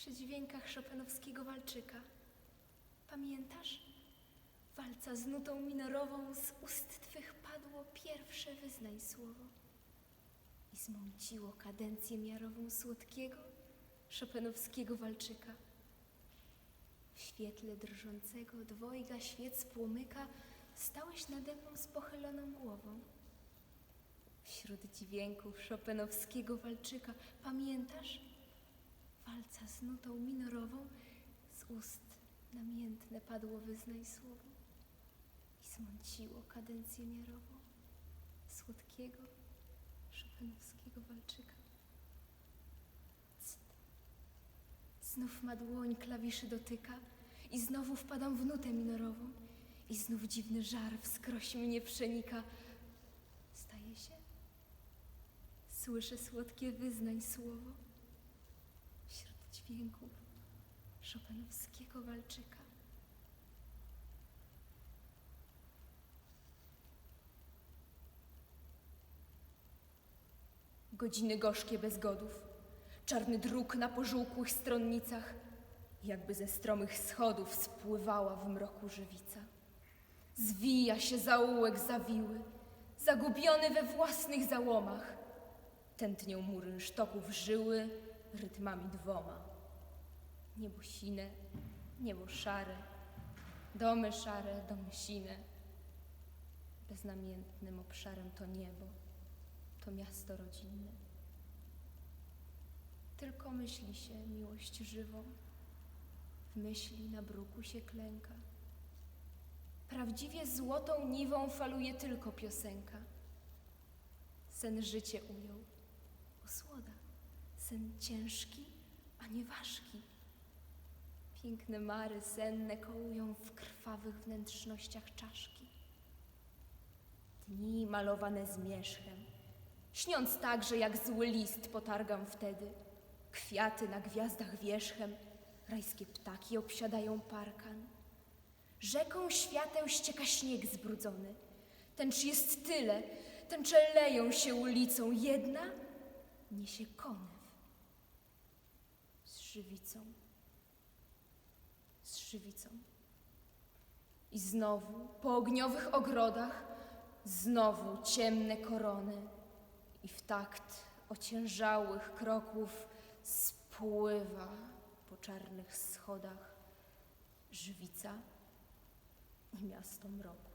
przy dźwiękach szopenowskiego walczyka. Pamiętasz? Walca z nutą minorową z ust twych padło pierwsze wyznań słowo i zmąciło kadencję miarową słodkiego szopenowskiego walczyka. W świetle drżącego dwojga świec płomyka stałeś nade mną z pochyloną głową. Wśród dźwięków szopenowskiego walczyka pamiętasz? Walca z nutą minorową z ust namiętne padło wyznaj słowo i zmąciło kadencję miarową słodkiego szopenowskiego walczyka. Cyt. Znów ma dłoń klawiszy dotyka i znowu wpadam w nutę minorową i znów dziwny żar wskroś mnie przenika. Staje się? Słyszę słodkie wyznań słowo dźwięków szopenowskiego walczyka. Godziny gorzkie bez godów, czarny druk na pożółkłych stronnicach, jakby ze stromych schodów spływała w mroku żywica. Zwija się zaułek zawiły, zagubiony we własnych załomach. Tętnią mu rynsztoków żyły rytmami dwoma. Niebo sine, niebo szare, domy szare, domy sine. Beznamiętnym obszarem to niebo, to miasto rodzinne. Tylko myśli się miłość żywą, w myśli na bruku się klęka. Prawdziwie złotą niwą faluje tylko piosenka. Sen życie ujął, osłoda, sen ciężki, a nie ważki. Piękne mary senne kołują w krwawych wnętrznościach czaszki. Dni malowane zmierzchem, śniąc tak, że jak zły list potargam wtedy. Kwiaty na gwiazdach wierzchem, rajskie ptaki obsiadają parkan. Rzeką świateł ścieka śnieg zbrudzony. Tęcz jest tyle, tęcze leją się ulicą. Jedna niesie konew z żywicą, żywicą. I znowu po ogniowych ogrodach, znowu ciemne korony i w takt ociężałych kroków spływa po czarnych schodach żywica i miasto mroku.